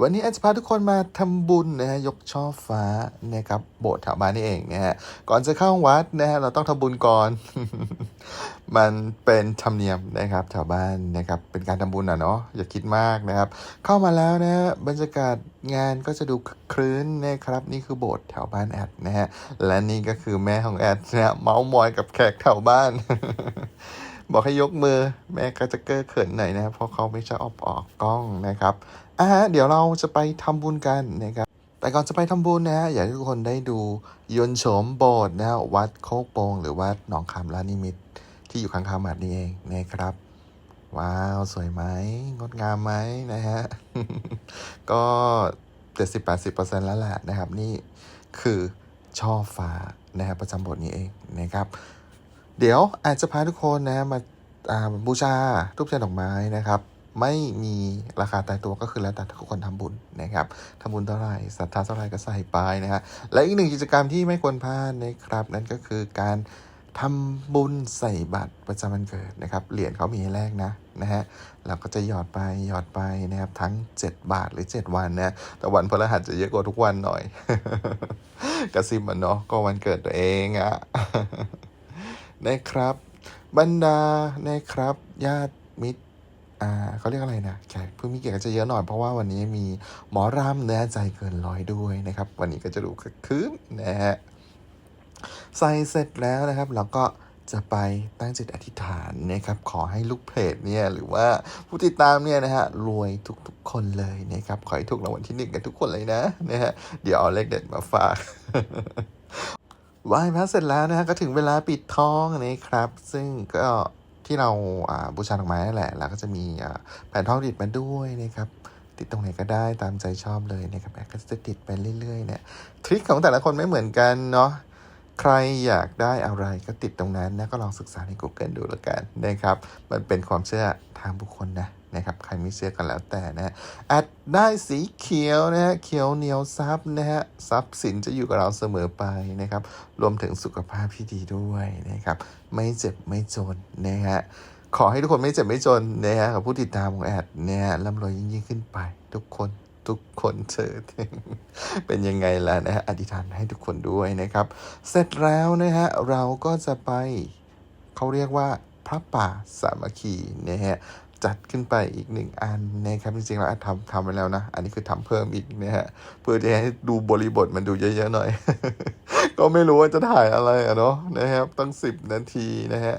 วันนี้อาจจะพาทุกคนมาทำบุญนะฮะยกช่อฟ้านะครับโบสถ์แถวบ้านนี่เองนะฮะก่อนจะเข้าวัดนะฮะเราต้องทำบุญก่อน มันเป็นธรรมเนียมนะครับแถวบ้านนะครับเป็นการทำบุญอะเนาะอย่าคิดมากนะครับ เข้ามาแล้วนะฮะบรรยากาศงานก็จะดูครื้นนะครับ นี่คือโบสถ์แถวบ้านแอดนะฮะและนี่ก็คือแม่ของแอดนะเมาส์มอยกับแขกแถวบ้านบอกให้ยกมือแม่ก็จะเก้อเขินหน่อยนะเพราะเขาไม่ชอบออกกล้องนะครับ อะฮะเดี๋ยวเราจะไปทำบุญกันนะครับ แต่ก่อนจะไปทำบุญนะฮะอยากให้ทุกคนได้ดูยนโฉมโบสถ์นะฮะวัดโคกโปงหรือวัดหนองคำลานิมิตที่อยู่ข้างๆวัดนี่เองนะครับ ว้าวสวยไหมงดงามไหมนะฮะก็เจ็ดสิบแปดสิบเปอร์เซ็นต์แล้วแหละนะครับ นี่คือช่อฟ้านะครับประจำโบทนี้เองนะครับ เดี๋ยวอาจจะพาทุกคนนะมาบูชารูปเทียนดอกไม้นะครับ ไม่มีราคาตายตัวก็คือแล้วแต่ทุกคนทำบุญนะครับทำบุญเท่าไหร่ศรัทธาเท่าไหร่ก็ใส่ไปนะฮะและอีกหนึ่งกิจกรรมที่ไม่ควรพลาดนะครับ นั่นก็คือการทำบุญใส่บัตรประจำวันเกิดนะครับ เหรียญเขามีให้แลกนะนะฮะเราก็จะหยอดไปหยอดไปนะครับ ทั้ง 7 บาทหรือ 7 วันนะแต่วันพฤหัสจะเยอะกว่าทุกวันหน่อย กระซิบมันเนาะก็วันเกิดตัวเองอะนะครับ บรรดานะครับญาติมิตร อ่าเขาเรียกอะไรนะแขกผู้มีเกียรติก็จะเยอะหน่อยเพราะว่าวันนี้มีหมอรำนะใจเกินร้อยด้วยนะครับ วันนี้ก็จะดูคืนนะฮะใส่เสร็จแล้วนะครับเราก็จะไปตั้งจิตอธิษฐานนะครับ ขอให้ลูกเพจเนี่ยหรือว่าผู้ติดตามเนี่ยนะฮะรวยทุกๆคนเลยนะครับ ขอให้ถูกรางวัลที่หนึ่งกันทุกคนเลยนะนะฮะเดี๋ยวเอาเลขเด็ดมาฝากไหว้พระเสร็จแล้วนะฮะก็ถึงเวลาปิดทองนะครับ ซึ่งก็ ที่เราบูชาดอกไม้นั่นแหละ แล้วก็จะมีแผ่นทองติดมาด้วยนะครับ ติดตรงไหนก็ได้ตามใจชอบเลยนะครับแอดก็จะติดไปเรื่อยๆเนี่ยทริคของแต่ละคนไม่เหมือนกันเนาะใครอยากได้อะไรก็ติดตรงนั้นนะก็ลองศึกษาใน Google ดูแล้วกันนะครับ มันเป็นความเชื่อทางบุคคลนะ นะครับใครไม่เชื่อกันแล้วแต่นะแอดได้สีเขียวนะฮะเขียวเหนียวซับนะฮะทรัพย์สินจะอยู่กับเราเสมอไปนะครับ รวมถึงสุขภาพที่ดีด้วยนะครับ ไม่เจ็บไม่จนนะฮะขอให้ทุกคนไม่เจ็บไม่จนนะฮะกับผู้ติดตามของแอดเนี่ยร่ำรวยยิ่งขึ้นไป ทุกคนทุกคนเชิญเป็นยังไงล่ะนะฮะอธิษฐานให้ทุกคนด้วยนะครับ เสร็จแล้วนะฮะเราก็จะไปเขาเรียกว่าพระป่าสามัคคีนะฮะ จัดขึ้นไปอีกหนึ่งอันนะครับจริงๆแล้วอาจทำทำไปแล้วนะ อันนี้คือทำเพิ่มอีกนะฮะเพื่อจะให้ดูบริบทมันดูเยอะๆหน่อย ก็ไม่รู้ว่าจะถ่ายอะไรอะเนาะนะครับตั้งสิบนาทีนะฮะ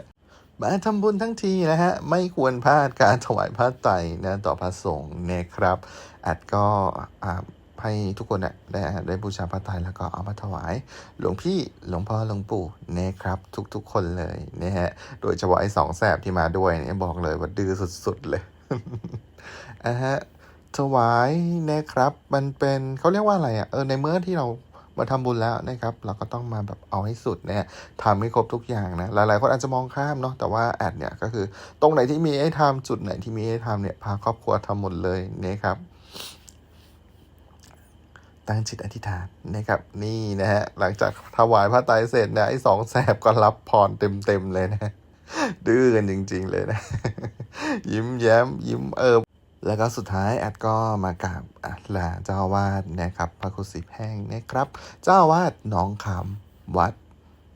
มาทำบุญทั้งทีนะฮะ ไม่ควรพลาดการถวายพระไตรนะต่อพระสงฆ์นะครับอาจก็อ่า ให้ทุกคนนะได้ได้บูชาผ้าไตรแล้วก็เอามาถวาย หลวงพี่หลวงพ่อหลวงปู่นะครับทุกๆคนเลยนะฮะโดยเฉพาะไอ้สองแสบที่มาด้วยเนี่ยบอกเลยว่าดื้อสุดๆเลยอะฮะถวายนะครับ มันเป็นเขาเรียกว่าอะไรอะเออในเมื่อที่เรามาทำบุญแล้วนะครับ เราก็ต้องมาแบบเอาให้สุดเนี่ยทำให้ครบทุกอย่างนะ หลายๆคนอาจจะมองข้ามเนาะแต่ว่าแอดเนี่ยก็คือ ตรงไหนที่มีให้ทำจุดไหนที่มีให้ทำเนี่ยพาครอบครัวทำหมดเลยนะครับ ตั้งจิตอธิษฐานนะครับนี่นะฮะหลังจากถวายพระไตรเสร็จนะไอ้สองแสบก็รับพรเต็มๆเลยนะดื้อกันจริง ๆ เลยนะ ยิ้มแย้มยิ้มเอิบแล้วก็สุดท้ายแอดก็มากราบอะลาเจ้าวาสนะครับพระครูสิบแห้งนะครับ เจ้าวาสหนองคำวัด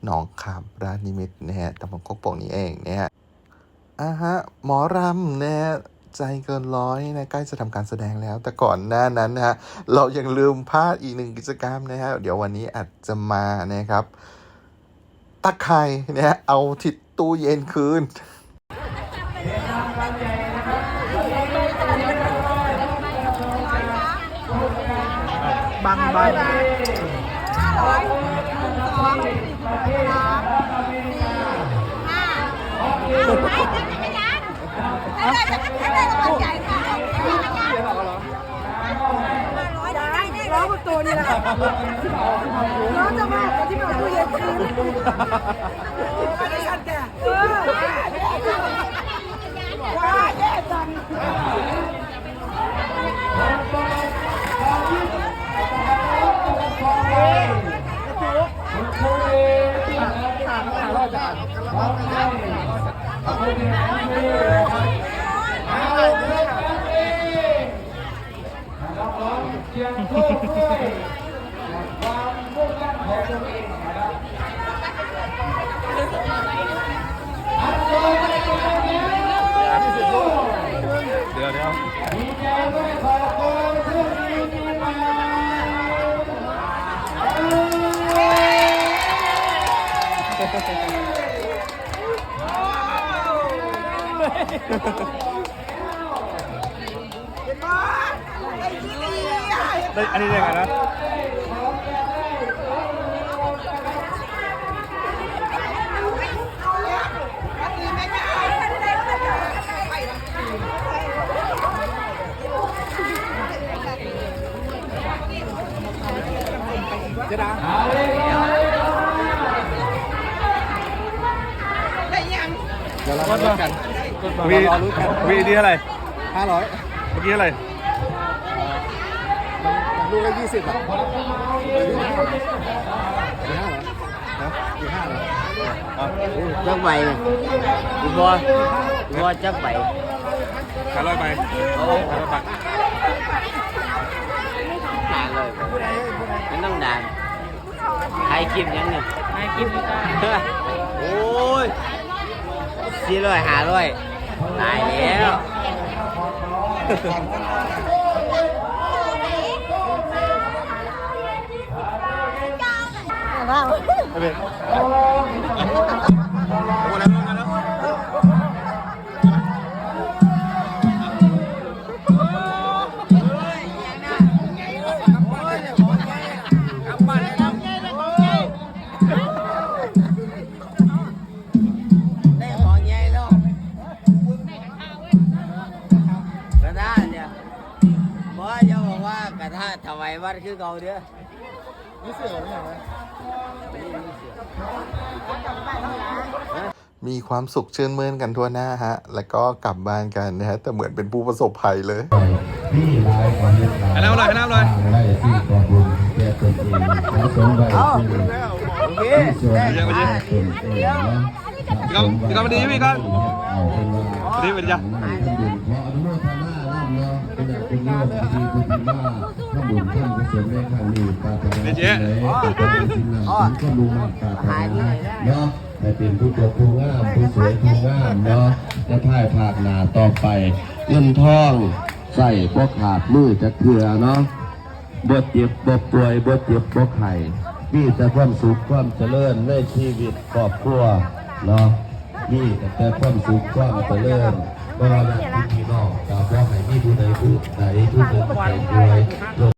หนองคำราชนิมิตนะฮะตำบลโคกโป่งนี้เองเนะฮะอะฮะหมอรำนะฮะ ใจเกินร้อยนะใกล้จะทำการแสดงแล้ว แต่ก่อนหน้านั้นนะฮะเรายังลืมพลาดอีกหนึ่งกิจกรรมนะฮะเดี๋ยววันนี้อาจจะมานะครับตะไคร่นะฮะเอาทิศตู้เย็นคืนบังบังห้าร้อยหนึ่งสองสามสี่ห้าเอาไปจันถ้าได้ รถ้าได้รางวัลใหญ่ค่ะจักรยานห้าร้อยได้ได้ร้องประตูนี่แหละร้องจะมากกว่าที่มาตู้เย็นคืนไม่ได้ชัดแกว้าแย่จัง เดี๋ยวเดี๋ยวได้อันนี้ได้องนะเดี๋ยวเรา มาลุ้นกันกดวีรอลุ้นกันวีนี้อะไรห้าร้อยเมื่อกี้อะไร ลูกละยี่สิบอะยี่ห้าเหรอยี่ห้าเหรอจักใบอีบัวอีบัวจักใบขายร้อยใบร้อยใบนานเลยมันต้องนานใครคลิปยังเนี่ยใครคลิปโอ้ยสี่ร้อยห้าร้อยตายแล้ว ได้ของใหญ่แล้วกระทะเนี่ยบอสจะบอกว่ากระทะถวายวัดคือเก่าเด้อนี่เสือไม่ใช่ไห มมีความสุขชื่นมื่นกันทั่วหน้าฮะ แล้วก็กลับบ้านกันนะฮะ แต่เหมือนเป็นผู้ประสบภัยเลยที่ลายของเล็กลายให้น้ำเลยให้น้ำเลยได้ที่กองบุญแก่ตนเองและสมไว้ที่โอเคที่ส่วนเดี๋ยวไปดิตนเองนะพี่ก้องพี่ก้องมาดีพี่ก้องเอาเป็นว่าสวัสดีสวัสดีจ้ะ เป็นอย่างเป็นเรื่องที่ดีที่มาท่าบุญท่านกุศลในครั้งนี้ปรารถนาสิ่งใดก็เป็นสิ่งนั้นถึงก็รู้มันปรารถนาเนาะให้เป็นผู้จบผู้งามผู้สวยผู้งามเนาะจะท่ายภาคหนาต่อไปเงินทองใส่บ่ขาดมือจะเถื่อเนาะบ่เจ็บบ่ป่วยบ่เจ็บบ่ไข้มีแต่ความสุขความเจริญในชีวิตครอบครัวเนาะมีแต่ความสุขความเจริญเพราะว่าญาติพี่น้อง ว่าให้มีผู้ใดผู้ใดผู้เนึ่งใจด้วย